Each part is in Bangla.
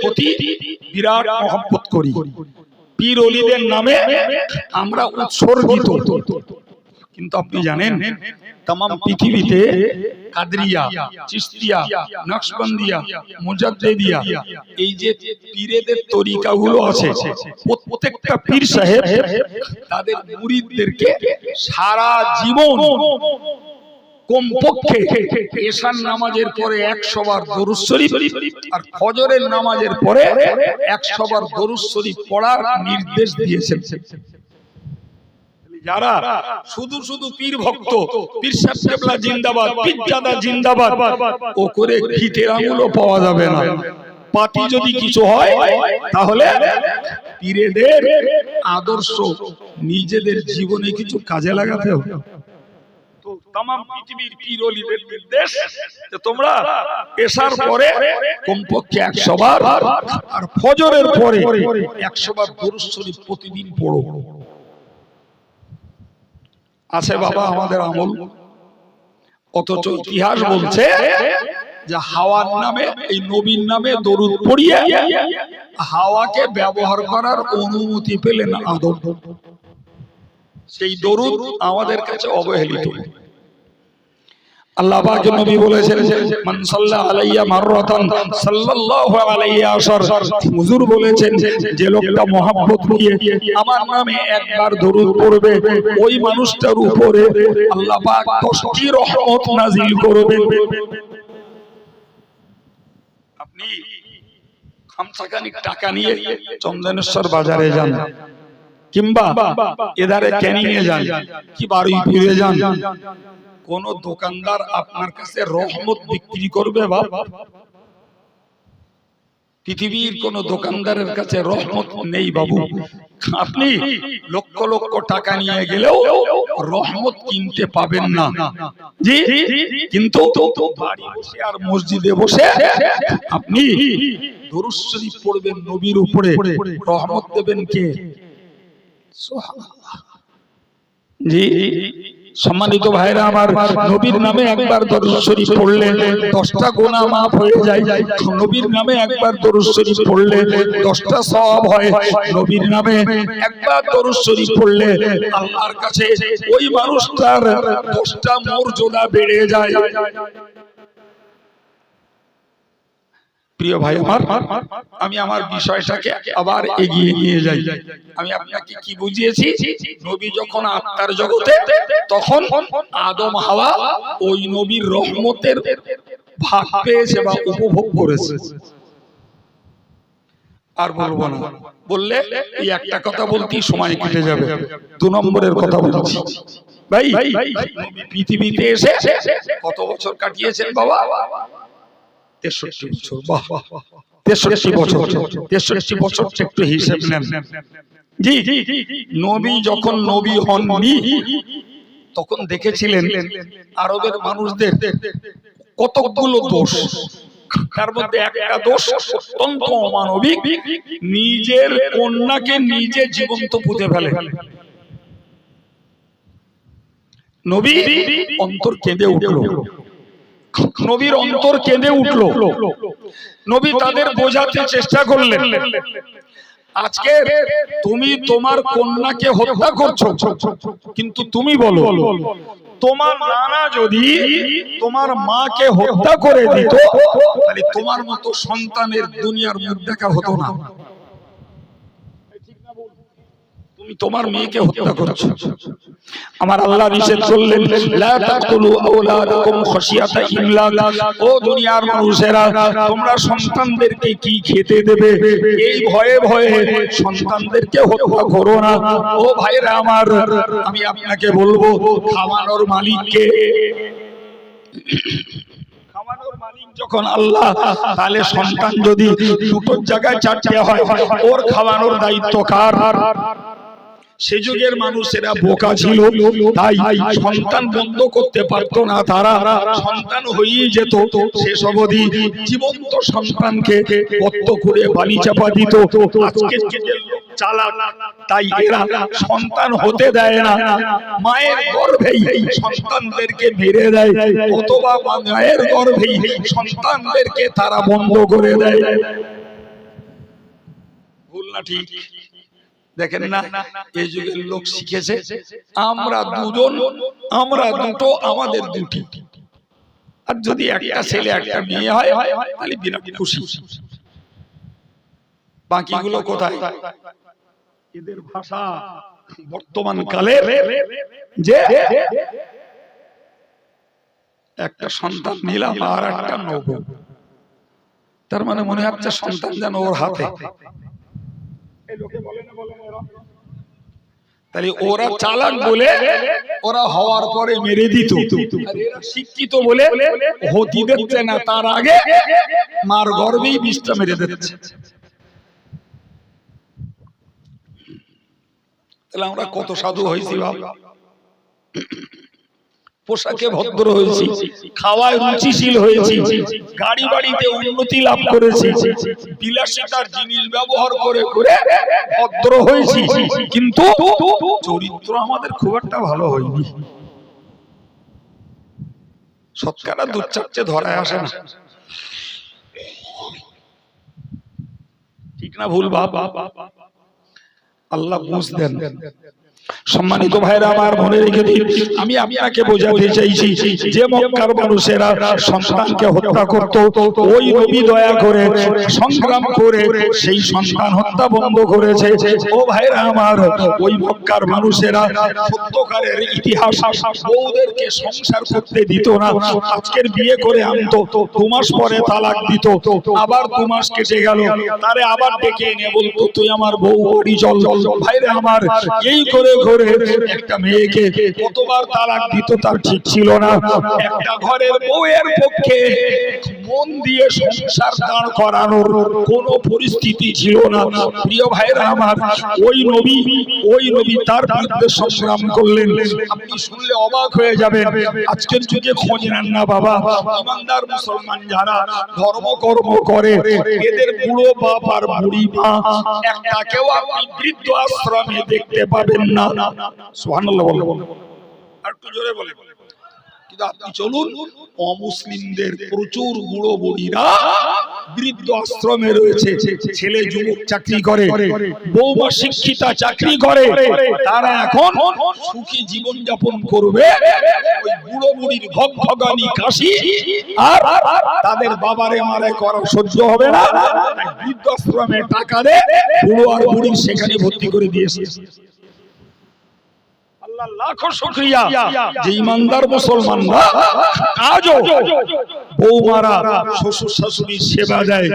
প্রতি বিরাট মহব্বত করি। পীর অলিদের নামে আমরা উৎসর্গিত। কিন্তু আপনি জানেন তাম পৃথিবীতে কাদরিয়া, চিস্তিয়া, নকশবন্দিয়া, মুজাদ্দেদিয়া, এই যে পীরেদের তরিকাগুলো আছে, প্রত্যেকটা পীর সাহেব তাদের মুরিদদেরকে সারা জীবন কমপক্ষে এশার নামাজের পরে একশো বার দরুদ শরীফ আর ফজরের নামাজের পরে একশো বার দরুদ শরীফ পড়ার নির্দেশ দিয়েছেন। যারা শুধু শুধু পীর ভক্ত পীর সাহেব কেবলা জিন্দাবাদ পীরজাদা জিন্দাবাদ ও করে ফিতের আঙুলও পাওয়া যাবে না। পাতি যদি কিছু হয় তাহলে পীরেদের আদর্শ নিজেদের জীবনে কিছু কাজে লাগাতে হবে। তাম পৃথিবীর পীর নির্দেশ যে তোমরা এসার পরে কমপক্ষে একশো বার আর ফজরের পরে একশো বার দরুদ শরীফ প্রতিদিন পড়ো। আছে বাবা আমাদের আমল। অথচ ইতিহাস বলছে যে হাওয়ার নামে এই নবীর নামে দরুদ পড়িয়ে হাওয়াকে ব্যবহার করার অনুমতি পেলেন আদম। সেই দরুদ আমাদের কাছে অবহেলিত। আল্লাহ পাক নবী বলেছেন সাল্লা আলাইয়া মাররাতান সাল্লাল্লাহু আলাইহি আশার হুজুর বলেছেন যে লোকটা মহব্বত নিয়ে আমার নামে একবার দরুদ পড়বে, ওই মানুষটার উপরে আল্লাহ পাক 10টি রহমত নাজিল করবেন আপনি টাকা নিয়ে চন্দনেশ্বর বাজারে যান। কিংবা এধারে ক্যানিং এ যান। কি বারুইপুরে যান। কোন দোকানদার আপনার কাছে রহমত বিক্রি করবে বাপ? পৃথিবীর কোন দোকানদারের কাছে রহমত নেই বাবু। আপনি লক্ষ লক্ষ টাকা নিয়ে গেলেও রহমত কিনতে পাবেন না। জি? কিন্তু বাড়ি বসে আর মসজিদে বসে আপনি দরুদ শরীফ পড়বেন নবীর উপরে। রহমত দেবেন কে। জি সম্মানিত ভাইরা, আমার নবীর নামে একবার দরুদ শরীফ পড়লে দশটা গোনা মাফ হয়ে যায়। নবীর নামে একবার দরুদ শরীফ পড়লে দশটা সওয়াব হয়। নবীর নামে একবার দরুদ শরীফ পড়লে আল্লাহর কাছে ওই মানুষটার দশটা মর্যাদা বেড়ে যায়। প্রিয় ভাই আমার, আমি আমার বিষয়টাকে আবার এগিয়ে নিয়ে যাই। আমি আপনাকে কি বুঝিয়েছি? নবী যখন আত্মার জগতে, তখন আদম, হাওয়া ওই নবীর রহমতের ভাগ পেয়েছে বা উপভোগ করেছে। আর বলব না। বললে এই একটা কথা বলতেই সময় কেটে যাবে। দু নম্বরের কথা বলছি। ভাই পৃথিবীতে এসে কত বছর কাটিয়েছেন বাবা? তেষট্টি বছর। বাহ তেষট্টি বছর। তেষট্টি বছর একটু হিসেব নেন। জি। নবী যখন নবী হননি তখন দেখেছিলেন আরবের মানুষদের কতগুলো দোষ। তার মধ্যে একটা দোষ অত্যন্ত অমানবিক। নিজের কন্যাকে নিজে জীবন্ত পুঁতে ফেলে। নবী অন্তর কেঁদে উঠল। নবীর অন্তর কেঁদে উঠল। নবী তাদের বোঝাতে চেষ্টা করলেন। আজকে তুমি তোমার কন্যাকে হত্যা করছ, কিন্তু তুমি বলো, তোমার নানা যদি তোমার মাকে হত্যা করে দিত, তাহলে তোমার মতো সন্তানের দুনিয়ার মুখ দেখা হতো না। তুমি তোমার মেয়েকে হত্যা করছ। আমার আল্লাহ নিষেধ করলেন লা তাকতুলু আওলাদাকুম খাশিয়াতা ইমলাক ও দুনিয়ার মানুষেরা তোমরা সন্তানদেরকে কি খেতে দেবে? এই ভয়ে ভয়ে সন্তানদেরকে হত্যা করো না। ও ভাইরা আমার আমি আপনাকে বলব খাওয়ানোর মালিককে। খাওয়ানোর মালিক যখন আল্লাহ তাহলে সন্তান যদি দুটোর জায়গায় চারটে হয় ওর খাওয়ানোর দায়িত্ব কার? সে যুগের মানুষেরা বোকা ছিল তাই সন্তান বন্ধ করতে পারতো না তারা সন্তান হয়েই যেত। শেষ অবধি জীবন্ত সন্তানকে কত করে বালি চাপা দিত। আজকে চালাক তাই এরা সন্তান হতে দেয় না। মায়ের গর্ভেই সন্তানদেরকে মেরে দেয় অথবা মায়ের গর্ভেই সন্তানদেরকে তারা বন্ধ করে দেয়। ভুল না ঠিক? দেখেন না এই যুগের লোক শিখেছে আমরা দুজন আমরা দুটো আমাদের দুটি। আর যদি একটা ছেলে একটা মেয়ে হয় তাহলে বিরাট খুশি। বাকিগুলো কোথায়? এদের ভাষা বর্তমান কালে যে একটা সন্তান নিলাম আর একটা নব। তার মানে মনে হচ্ছে সন্তান যেন ওর হাতে। তাহলে ওরা চালাক বলে ওরা হওয়ার পরে মেরে দিত। শিক্ষিত বলে হতি দিচ্ছে না তার আগে মার গর্বেই বিষটা মেরে দিচ্ছে। তাহলে আমরা কত সাধু হয়েছি বাবা পোশাকে ভদ্র হয়েছি খাওয়ায় রুচিশীল হয়েছি গাড়ি বাড়িতে উন্নতি লাভ করেছি বিলাসিতার জিনিস ব্যবহার করে করে ভদ্র হয়েছি কিন্তু চরিত্র আমাদের খুব একটা ভালো হয়নি। সৎকারা দু চারটে ধরায় আসে না। ঠিক না ভুল বাবা আল্লাহ বুঝ দেন। সম্মানিত ভাইরা, আমার মনে রেখে দিন আমি আপনাকে বোঝাতে চাইছি যে মক্কার মানুষেরা সন্তানকে হত্যা করত, ওই নবী দয়া করে সংগ্রাম করে সেই সন্তান হত্যা বন্ধ করেছে। ও ভাইরা আমার, ওই মক্কার মানুষেরা সত্যকারের ইতিহাস, বউদেরকে সংসার করতে দিত না, আজকের বিয়ে করে আনতো, দু মাস পরে তালাক দিত, আবার দু মাস কেটে গেল, তারে আবার ডেকে এনে বলতো, তুই আমার বউ বাড়ি চল ভাইরে আমার, এই করে করে একটা মেয়েকে কতবার তালাক দিত তার ঠিক ছিল না। একটা ঘরের বউয়ের পক্ষে মন দিয়ে সংসার দাঁড় করানোর কোন পরিস্থিতি ছিল না। প্রিয় ভাইরা আমার, ওই নবী ওই নবী তার বিরুদ্ধে সংগ্রাম করলেন। আপনি শুনলে অবাক হয়ে যাবেন, আজকের যুগে খোঁজ নেন না বাবা। ইমানদার মুসলমান যারা ধর্ম কর্ম করে, এদের বুড়ো বাপ আর বুড়ি মা একটাকেও আপনি বৃদ্ধ আশ্রমে দেখতে পাবেন না। বলুন। আর একটু জোরে বলে আপনি চলুন, অমুসলিমদের প্রচুর বুড়ো বুড়িরা বৃদ্ধ আশ্রমে রয়েছে, ছেলে যুবক চাকরি করে, বৌমা শিক্ষিতা চাকরি করে, তারা এখন সুখী জীবন যাপন করবে। ওই বুড়ো বুড়ির ভগ ভগানি কাশি আর তাদের বাবারে মারে করা সহ্য হবে না। বৃদ্ধাশ্রমে টাকা দে বুড়ো আর বুড়ি সেখানে ভর্তি করে দিয়েছে। আল্লাহ লাখো শুকরিয়া। যে ইমানদার মুসলমানরা আজও বৌমারা শ্বশুর শাশুড়ির সেবা দেয়।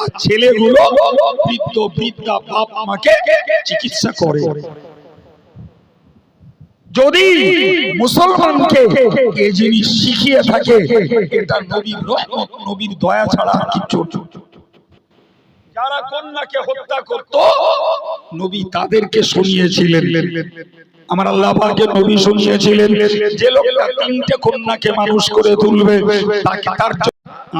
আর ছেলেগুলো বৃদ্ধ বৃদ্ধা বাপ মাকে চিকিৎসা করে। যদি মুসলমানকে এই জিনিস শিখিয়ে থাকে এটা নবীর রহমত নবীর দয়া ছাড়া কিচ্ছু যারা কন্যাকে হত্যা করত নবী তাদেরকে শুনিয়েছিলেন। আমার আল্লাহ পাকে নবী শুনিয়েছিলেন, যে লোকটা তিনটে কন্যাকে মানুষ করে তুলবে, তাকে তার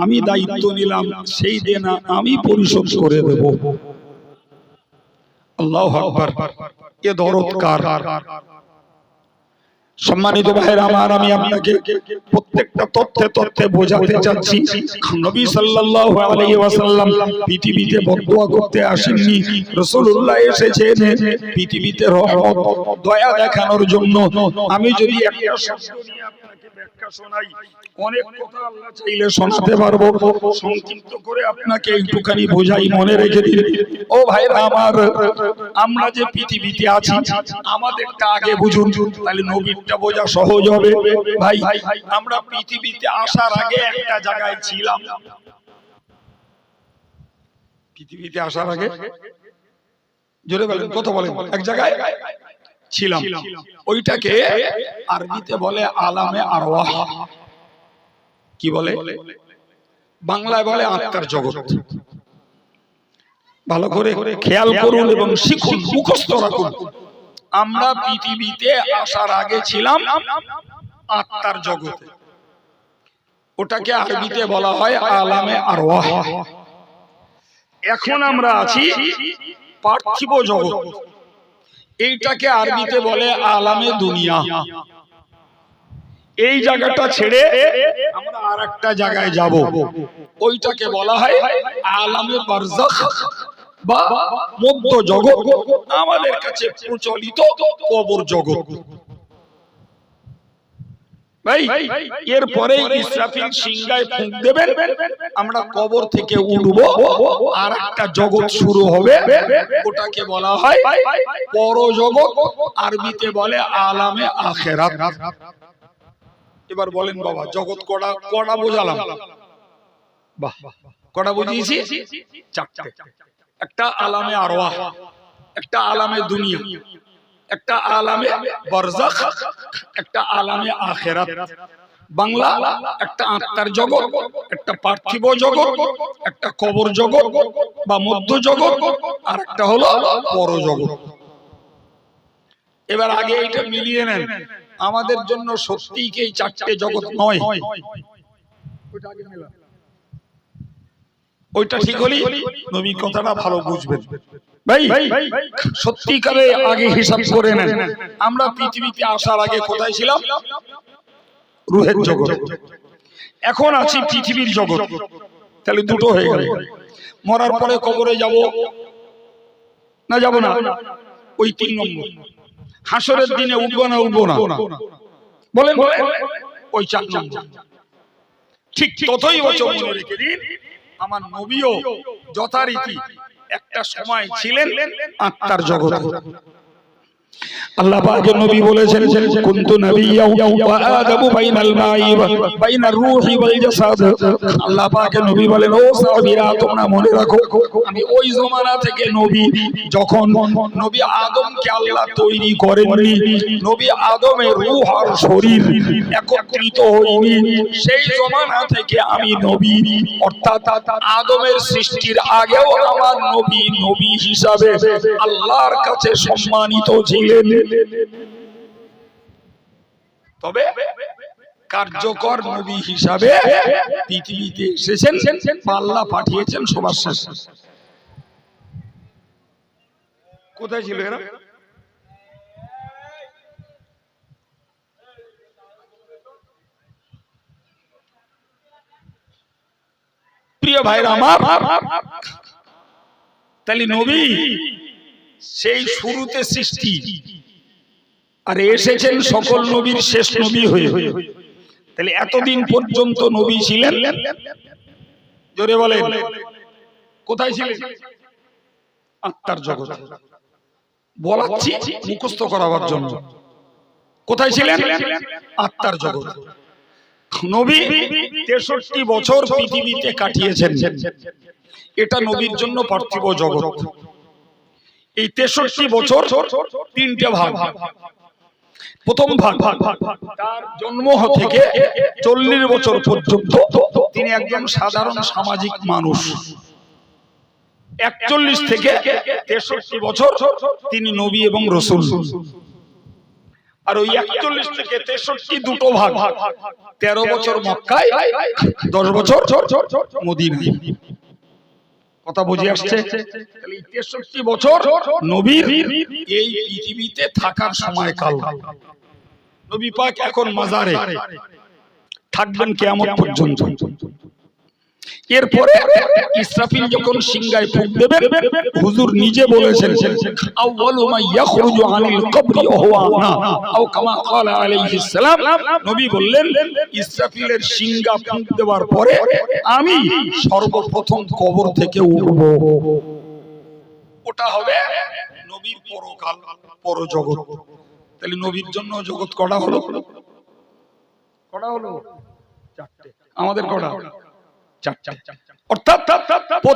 আমি দায়িত্ব নিলাম, সেই দেনা আমি পরিশোধ করে দেব। আল্লাহ আকবার। এ দরদ কার সম্মানিত ভাইয়ের আমার, আমি আপনাকে প্রত্যেকটা তথ্যে তথ্যে বোঝাতে চাচ্ছি। নবী সাল্লাল্লাহু আলাইহি ওয়াসাল্লাম পৃথিবীতে বদদোয়া করতে আসেননি। রাসূলুল্লাহ এসেছেন পৃথিবীতে রহমত, দয়া দেখানোর জন্য। আমি যদি একটা শব্দ নিয়ে ব্যাখ্যা শোনাই। অনেক কথা আল্লাহ চাইলে শোনাতে পারব। সংক্ষিপ্ত করে আপনাকে একটুখানি বোঝাই মনে রেখে দিন ও ভাইরা আমার আমরা যে পৃথিবীতে আছি আমাদেরটা আগে বুঝুন তাহলে নবীরটা বোঝা সহজ হবে। ভাই আমরা পৃথিবীতে আসার আগে একটা জায়গায় ছিলাম। পৃথিবীতে আসার আগে? জোরে বলেন কত বলেন। এক জায়গায়? ছিলাম। ওইটাকে আরবিতে বলে আলামে আরওয়াহ। কি বলে? বাংলায় বলে আত্মার জগৎ। ভালো করে খেয়াল করুন এবং শিখুন মুখস্থ রাখুন। আমরা পৃথিবীতে আসার আগে ছিলাম আত্মার জগতে। ওটাকে আরবিতে বলা হয় আলামে আরওয়াহ। এখন আমরা আছি পার্থিব জগৎ। এইটাকে আরবিতে বলে আলামে দুনিয়া। এই জায়গাটা ছেড়ে আমরা আর একটা জায়গায় যাব। ওইটাকে বলা হয় আলামে বারজাখ বা মধ্য জগৎ আমাদের কাছে প্রচলিত কবর জগৎ ভাই এরপরে ইসরাফিল সিংহায় ফুঁক দেবেন। আমরা কবর থেকে উঠবো আর একটা জগৎ শুরু হবে। ওটাকে বলা হয় পরজগৎ। আরবিতে বলে আলামে আখেরাত। এবার বলেন বাবা জগৎ কড়া কড়া বোঝালাম? বাহ কড়া বুঝিয়েছি? চারটে। একটা আলামে আরওয়াহ একটা আলামে দুনিয়া। একটা আলামে বারজাখ, একটা আলামে আখেরাত। বাংলা, একটা আত্মার জগৎ, একটা পার্থিব জগৎ, একটা কবর জগৎ বা মধ্য জগৎ আর একটা হলো পরজগৎ এবার আগে এটা মিলিয়ে নেন। আমাদের জন্য সত্যিই কি চারটে জগৎ নয়? ওইটা ঠিক হলি? নবী কথাটা ভালো বুঝবেন। ভাই সত্যিকারে আগে হিসাব করে নেন। আমরা পৃথিবীতে আসার আগে কোথায় ছিলাম? রুহের জগৎ এখন আছি পৃথিবীর জগৎ তাহলে দুটো হয়ে গেল। মরার পরে কবরে যাব? না যাব না। ওই তিন নম্বর। হাসরের দিনে উঠবো না উঠবো না? বলেন ওই চার নম্বর। ঠিক ততই বছর মনে রেখে দিন। আমার নবীও যথারীতি একটা সময় ছিলেন আত্মার জগতে। আল্লাহ নবী বলেছেন, কুনতু নবী ওই জমানা থেকে নবী, যখন নবী নবী আদমের শরীর একত্রিত সেই জমানা থেকে আমি নবী, অর্থাৎ আদমের সৃষ্টির আগেও আমার নবী নবী হিসাবে আল্লাহর কাছে সম্মানিত ছিলেন। তবে কার্যকর নবী হিসাবে পৃথিবীতে এসেছেন, পাল্লা পাঠিয়েছেন সবার শেষে কোথায় ছিল এরা? প্রিয় ভাইরা আমার, তাহলে নবী সেই শুরুতে সৃষ্টি। আর এসেছেন সকল নবীর শেষ নবী হয়ে। তাহলে এতদিন পর্যন্ত নবী ছিলেন? জোরে বলে কোথায় ছিলেন? আত্মার জগৎ। বলাচ্ছি মুখস্থ করাবার জন্য। কোথায় ছিলেন? আত্মার জগৎ। নবী তেষট্টি বছর পৃথিবীতে কাটিয়েছেন। এটা নবীর জন্য পার্থিব জগৎ। এই তেষট্টি বছর তিনটে ভাগ। প্রথম ভাগ। তার জন্ম থেকে চল্লিশ বছর পর্যন্ত তিনি একজন সাধারণ সামাজিক মানুষ। একচল্লিশ থেকে তেষট্টি বছর তিনি নবী এবং রসুল। আর ওই একচল্লিশ থেকে তেষট্টি দুটো ভাগ। তেরো বছর মক্কায়, দশ বছর মদিনায়। কথা বুঝে আসছে? তাহলে তেষট্টি বছর নবীর এই পৃথিবীতে থাকার সময়কাল নবী পাক এখন মাজারে। থাকবেন কেমন পর্যন্ত। এরপরে ইসরাফিল যখন সিংহায় ফুক দেবেন হুজুর নিজে বলেছেন, আউয়ালু মা ইয়াখরুজু আনিল কবরি ওয়া আনা। আও কামা ক্বালা আলাইহিস সালাম, নবী বললেন, ইসরাফিলের সিংহা ফুক দেওয়ার পরে আমি সর্বপ্রথম কবর থেকে উঠব। ওটা হবে নবীর পরকাল, পরজগৎ। তাহলে নবীর জন্য জগৎ করা হলো? করা হলো? আমাদের কটা? চারটে অর্থাৎ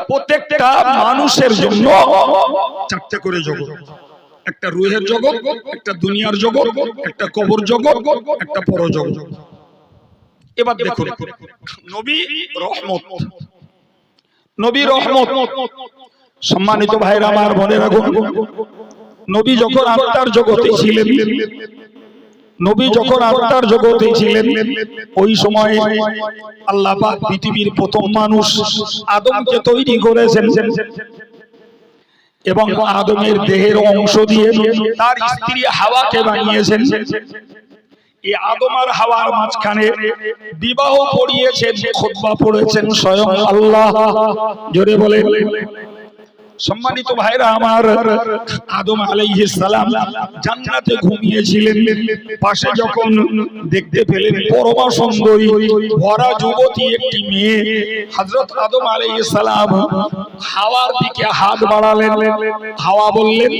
প্রত্যেকটা মানুষের জন্য চারটে করে জগৎ। একটা রুহের জগৎ একটা দুনিয়ার জগৎ একটা কবর জগৎ একটা পরজগৎ এবার দেখুন। নবী রহমত। নবী রহমত। সম্মানিত ভাইরা আমার মনে রাখুন নবী যখন আত্মার জগতে ছিলেন নবী যখন আত্মার জগতে ছিলেন ওই সময় আল্লাহ পাক পৃথিবীর প্রথম মানুষ আদমকে তৈরি করেছেন এবং আদমের দেহের অংশ দিয়ে তার স্ত্রী হাওয়াকে বানিয়েছেন। এই আদম আর হাওয়ার মাঝখানে বিবাহ পড়িয়েছেন খুতবা পড়েছেন স্বয়ং আল্লাহ। জোরে বলে সম্মানিত ভাইরা আমার, আদম আলাইহিস সালাম জান্নাতে ঘুমিয়েছিলেন। পাশে যখন দেখতে পেলেন পরমা সুন্দরী ভরা যুবতী একটি মেয়ে, হযরত আদম আলাইহিস সালাম হাওয়ার দিকে হাত বাড়ালেন। হাওয়া বললেন,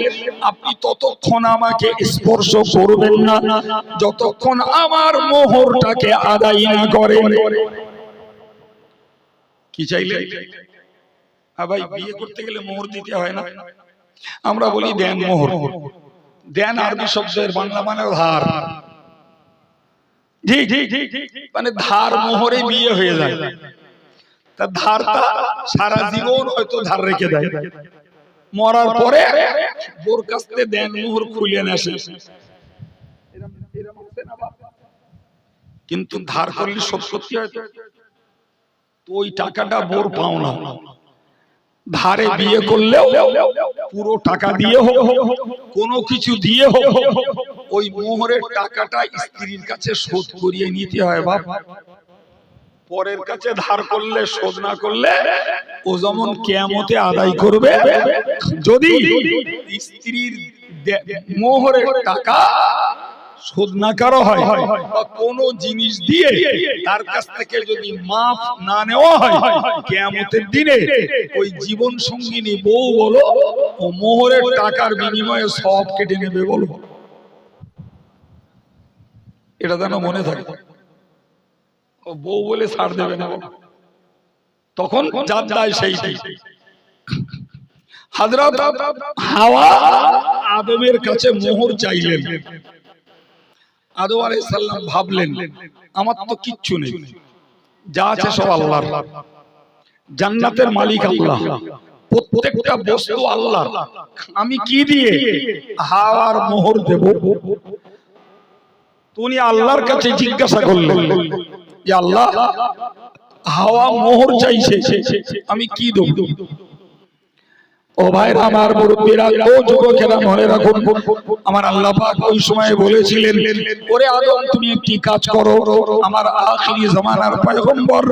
আপনি ততক্ষণ আমাকে স্পর্শ করবেন না, যতক্ষণ আমার মোহরটাকে আদায় না করেন। কি চাইলেন? হ্যাঁ ভাই বিয়ে করতে গেলে মোহর দিতে হয় না। আমরা বলি দেন মোহর। দেন আরবি শব্দের বাংলা মানে ধার। জি জি জি মানে ধার মোহরে বিয়ে হয়ে যায়। তা ধারটা সারা জীবন হয়তো ধার রেখে দেয়। মরার পরে বোর কাছ থেকে দেন মোহর খুলে নেসে কিন্তু ধার করলে সব সত্যি হয় তো? তো ওই টাকাটা বোর পাও না। ধারে বিয়ে করলেও পুরো টাকা দিয়ে হোক, কোনো কিছু দিয়ে হোক, ওই মোহরের টাকাটা স্ত্রীর কাছে শোধ করিয়ে নিতে হয়, বাপ। পরের কাছে ধার করলে, শোধ না করলে ও যেমন কেয়ামতে আদায় করবে, যদি স্ত্রীর মোহরের টাকা শোধ না কারও হয় বা কোনো জিনিস দিয়ে তার কাছ থেকে যদি মাফ না নেওয়া হয় কেয়ামতের দিনে ওই জীবন সঙ্গিনী বউ বলো ও মোহরের টাকার বিনিময়ে সব কেটে নেবে বলো। এটা যেন মনে থাকে। ও বউ বলে ছাড় দেবে না তখন যার দায় সেই হাজরত হাওয়া আদমের কাছে মোহর চাইলেন। আলাইহিস ভাবলেন, আমার তো কিচ্ছু নেই। যা আছে সব আল্লাহর। জান্নাতের মালিক আল্লাহ। প্রত্যেকটা বস্তু আল্লাহর। আমি কি দিয়ে হাওয়ার মোহর দেব? উনি আল্লাহর কাছে জিজ্ঞাসা করলেন যে আল্লাহ, হাওয়া মোহর চাইছে, আমি কি দেব? ও ভাই আমার মুরব্বীরা, ও যুবকেরা মনে রাখুন, আমার আল্লাহ পাক ওই সময় বলেছিলেন, ওরে আদম, তুমি একটি কাজ করো, আমার আখিরি জামানার পয়গম্বর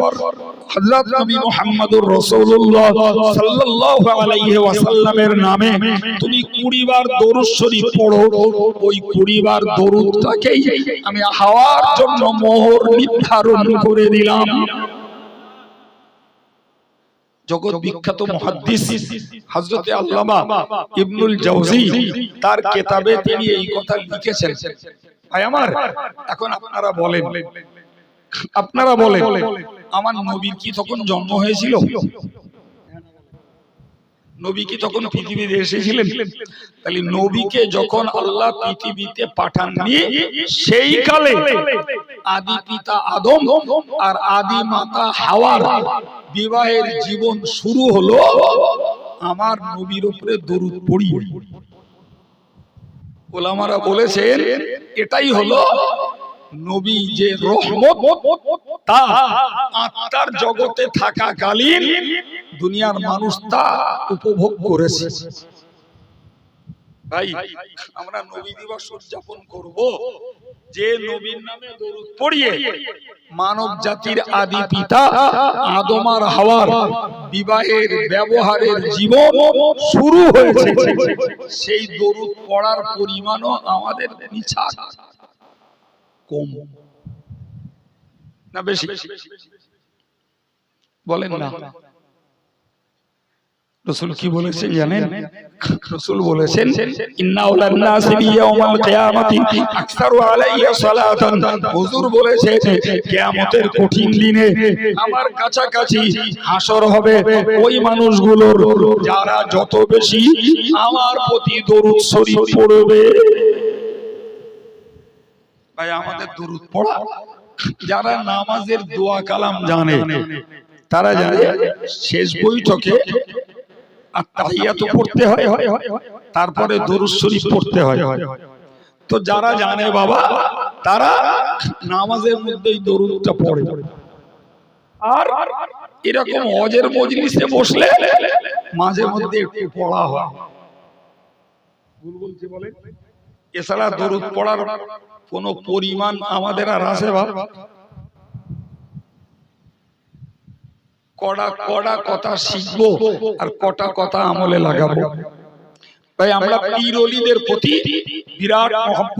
হযরত নবী মুহাম্মদুর রাসূলুল্লাহ সাল্লাল্লাহু আলাইহি ওয়াসাল্লামের নামে তুমি 20 বার দরুদ শরীফ পড়ো, ওই 20 বার দরুদটাকেই আমি হাওয়ার জন্য মোহর নির্ধারণ করে দিলাম। জগৎ বিখ্যাত মহাদ্দিস হাজরতে আল্লামা ইবনুল জাউজি তার কেতাবে তিনি এই কথা লিখেছেন। ভাই আমার এখন আপনারা বলেন। আপনারা বলেন আমার নবীর কি তখন জন্ম হয়েছিল? নবী কি তখন পৃথিবীতে এসেছিলেন? তাহলে নবীকে যখন আল্লাহ পৃথিবীতে পাঠাননি সেই কালে আদি পিতা আদম আর আদি মাতা হাওয়ার বিবাহের জীবন শুরু হলো আমার নবীর উপরে দরুদ পড়ি ওলামারা বলেছেন এটাই হলো নবী যে রহমত তা আত্মার জগতে থাকা থাকাকালীন দুনিয়ার মানুষ তা উপভোগ করেছে। ভাই, আমরা নবী দিবস উদযাপন করব। যে নবীর নামে দরুদ পড়িয়ে মানব জাতির আদি পিতা আদম আর হাওয়ার বিবাহের ব্যবহারের জীবন শুরু হয়েছে। সেই দরুদ পড়ার পরিমাণও আমাদের মিছা কম। না বেশি। বলেন না। রসুল কি বলেছেন জানেন? রসুল বলেছেন নাসি ইয়াউমাল কিয়ামাতি আকসারু আলাইয়া সালাতান। হুজুর বলেছে কিয়ামতের কঠিন দিনে আমার কাছাকাছি হাসর হবে ওই মানুষগুলোর যারা যত বেশি আমার প্রতি দরুদ শরীফ পড়বে। ভাই আমাদের দরুদ পড়া যারা নামাজের দোয়া কালাম জানে। তারা জানে শেষ বৈঠকে আর তাহিয়াত পড়তে হয় তারপরে দরুদ শরীফ পড়তে হয়। তো যারা জানে বাবা তারা নামাজের মধ্যেই দরুদটা পড়ে। আর এরকম অজের মজলিসে বসলে মাঝে মধ্যে একটু পড়া হয়। ভুল বলছি বলে? এছাড়া দরুদ পড়ার কোন পরিমাণ আমাদের আর আছে বাবা কড়া কড়া কথা শিখব আর কটা কথা আমলে লাগাবো। তাই আমরা পীর প্রতি বিরাট